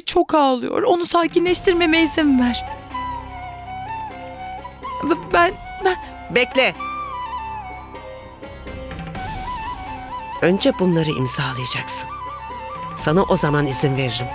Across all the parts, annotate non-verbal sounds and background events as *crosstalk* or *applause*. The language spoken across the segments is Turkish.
çok ağlıyor. Onu sakinleştirmeme izin ver. Ben, ben... Bekle. Önce bunları imzalayacaksın. Sana o zaman izin veririm.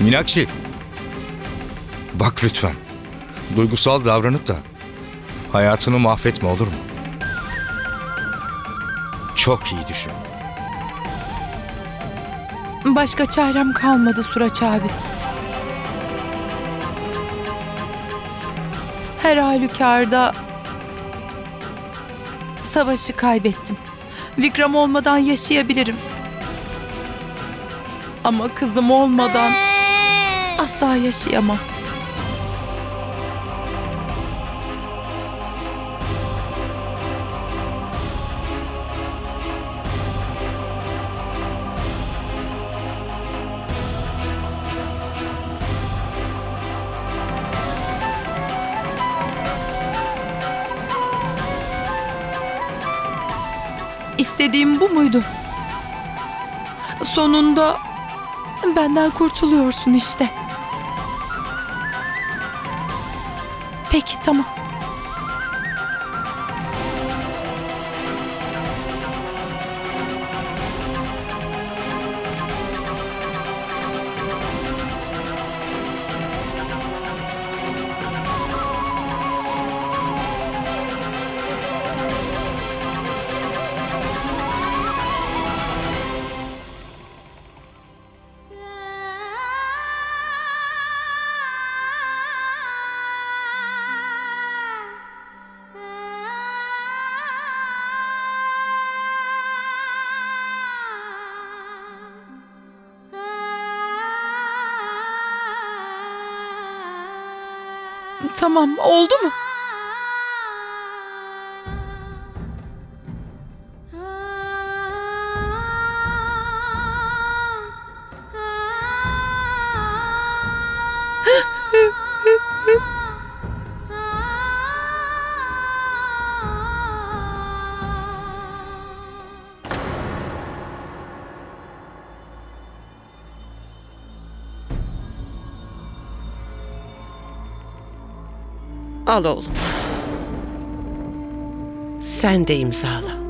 Minakşi. Bak lütfen. Duygusal davranıp da hayatını mahvetme olur mu? Çok iyi düşün. Başka çarem kalmadı Suraç abi. Her halükarda savaşı kaybettim. Vikram olmadan yaşayabilirim. Ama kızım olmadan asla yaşayamam. İstediğim bu muydu? Sonunda benden kurtuluyorsun işte. Peki tamam. Tamam oldu mu? Al oğlum. Sen de imzala.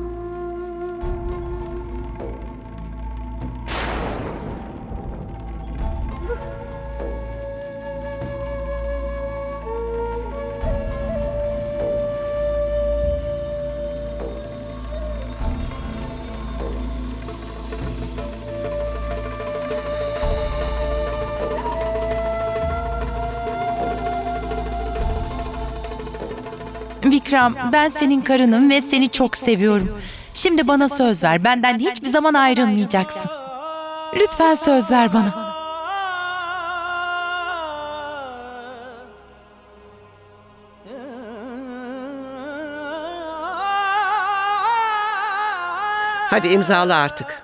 Vikram, ben senin karınım ve seni çok seviyorum. Şimdi bana söz ver. Benden hiçbir zaman ayrılmayacaksın. Lütfen söz ver bana. Hadi imzala artık.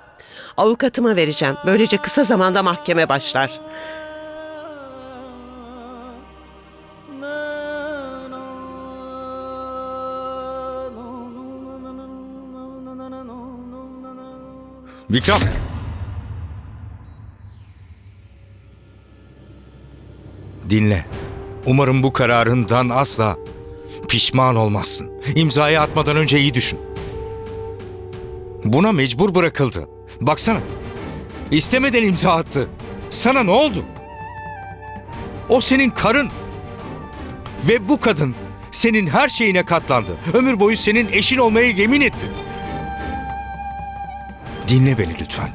Avukatıma vereceğim. Böylece kısa zamanda mahkeme başlar. Vikram! Dinle. Umarım bu kararından asla pişman olmazsın. İmzayı atmadan önce iyi düşün. Buna mecbur bırakıldı. Baksana. İstemeden imza attı. Sana ne oldu? O senin karın. Ve bu kadın senin her şeyine katlandı. Ömür boyu senin eşin olmaya yemin etti. Dinle beni lütfen.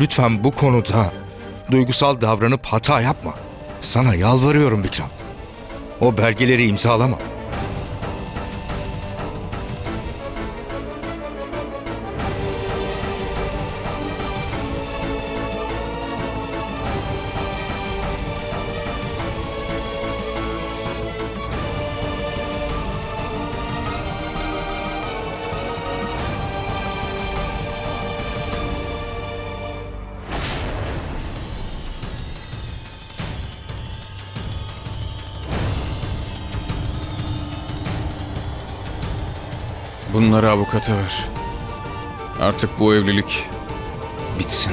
Lütfen bu konuda duygusal davranıp hata yapma. Sana yalvarıyorum Bikram. O belgeleri imzalama. Bunları avukata ver. Artık bu evlilik bitsin.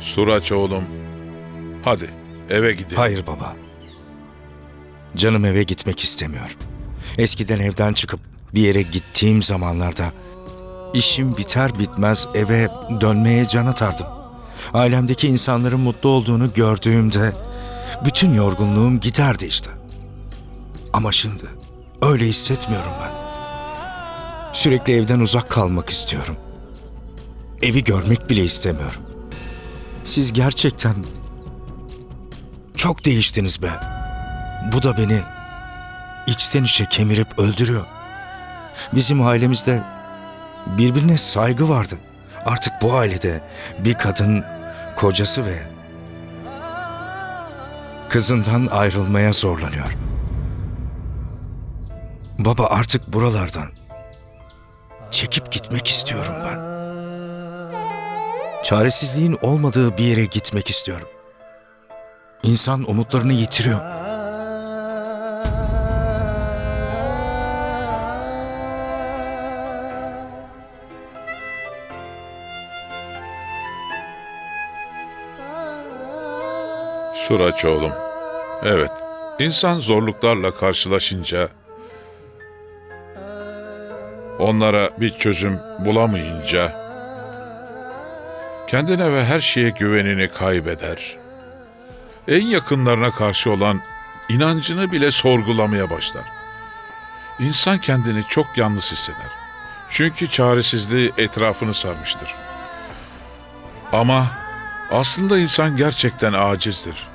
Suraç oğlum. Hadi eve gidelim. Hayır baba. Canım eve gitmek istemiyor. Eskiden evden çıkıp bir yere gittiğim zamanlarda işim biter bitmez eve dönmeye can atardım. Ailemdeki insanların mutlu olduğunu gördüğümde bütün yorgunluğum giderdi işte. Ama şimdi öyle hissetmiyorum ben. Sürekli evden uzak kalmak istiyorum. Evi görmek bile istemiyorum. Siz gerçekten çok değiştiniz be. Bu da beni içten içe kemirip öldürüyor. Bizim ailemizde birbirine saygı vardı. Artık bu ailede bir kadın kocası ve kızından ayrılmaya zorlanıyor. Baba artık buralardan çekip gitmek istiyorum ben. Çaresizliğin olmadığı bir yere gitmek istiyorum. İnsan umutlarını yitiriyor. Suraç oğlum. Evet. İnsan zorluklarla karşılaşınca onlara bir çözüm bulamayınca kendine ve her şeye güvenini kaybeder. En yakınlarına karşı olan inancını bile sorgulamaya başlar. İnsan kendini çok yalnız hisseder. Çünkü çaresizliği etrafını sarmıştır. Ama aslında insan gerçekten acizdir.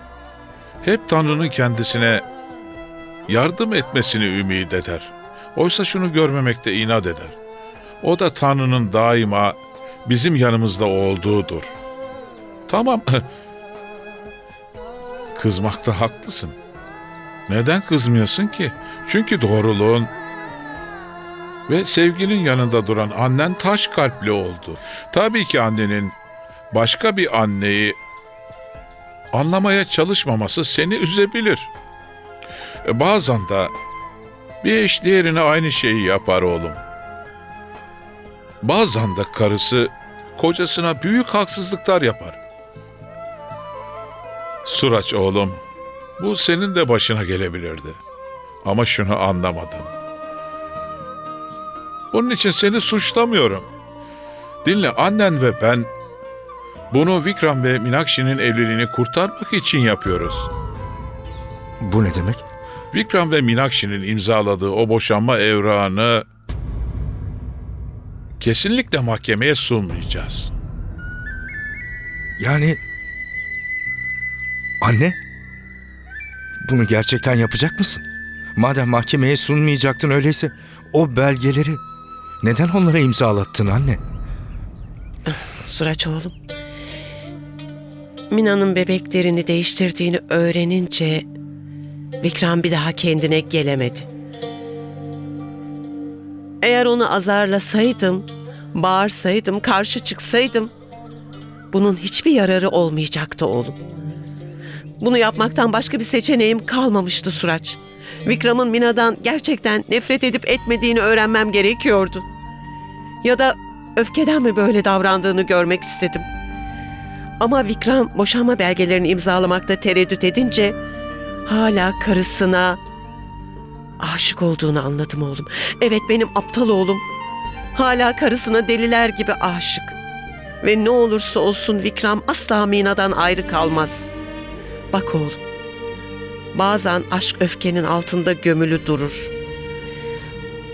Hep Tanrı'nın kendisine yardım etmesini ümit eder. Oysa şunu görmemekte inat eder. O da Tanrı'nın daima bizim yanımızda olduğudur. Tamam. *laughs* Kızmakta haklısın. Neden kızmıyorsun ki? Çünkü doğruluğun ve sevginin yanında duran annen taş kalpli oldu. Tabii ki annenin başka bir anneyi anlamaya çalışmaması seni üzebilir. E, Bazen de bir eş diğerine aynı şeyi yapar oğlum. Bazen de karısı kocasına büyük haksızlıklar yapar. Suraç oğlum, bu senin de başına gelebilirdi. Ama şunu anlamadın. Bunun için seni suçlamıyorum. Dinle annen ve ben bunu Vikram ve Minakşi'nin evliliğini kurtarmak için yapıyoruz. Bu ne demek? Vikram ve Minakşi'nin imzaladığı o boşanma evrağını kesinlikle mahkemeye sunmayacağız. Yani... Anne? Bunu gerçekten yapacak mısın? Madem mahkemeye sunmayacaktın öyleyse o belgeleri neden onlara imzalattın anne? Suraç oğlum. Mina'nın bebeklerini değiştirdiğini öğrenince Vikram bir daha kendine gelemedi. Eğer onu azarlasaydım, bağırsaydım, karşı çıksaydım bunun hiçbir yararı olmayacaktı oğlum. Bunu yapmaktan başka bir seçeneğim kalmamıştı Suraç. Vikram'ın Mina'dan gerçekten nefret edip etmediğini öğrenmem gerekiyordu. Ya da öfkeden mi böyle davrandığını görmek istedim. Ama Vikram boşanma belgelerini imzalamakta tereddüt edince hala karısına aşık olduğunu anladım oğlum. Evet benim aptal oğlum Hala karısına deliler gibi aşık. Ve ne olursa olsun Vikram asla Mina'dan ayrı kalmaz. Bak oğlum, bazen aşk öfkenin altında gömülü durur.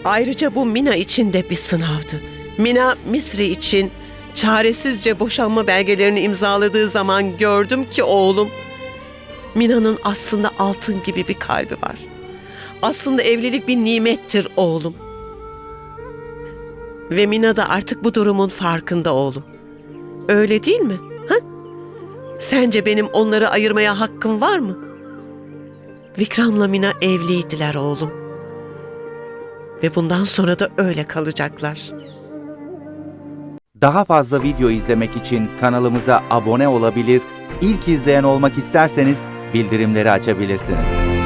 Ayrıca bu Mina için de bir sınavdı. Mina Misri için çaresizce boşanma belgelerini imzaladığı zaman gördüm ki oğlum, Mina'nın aslında altın gibi bir kalbi var. Aslında evlilik bir nimettir oğlum. Ve Mina da artık bu durumun farkında oğlum. Öyle değil mi? Ha? Sence benim onları ayırmaya hakkım var mı? Vikram'la Mina evliydiler oğlum. Ve bundan sonra da öyle kalacaklar. Daha fazla video izlemek için kanalımıza abone olabilir, ilk izleyen olmak isterseniz bildirimleri açabilirsiniz.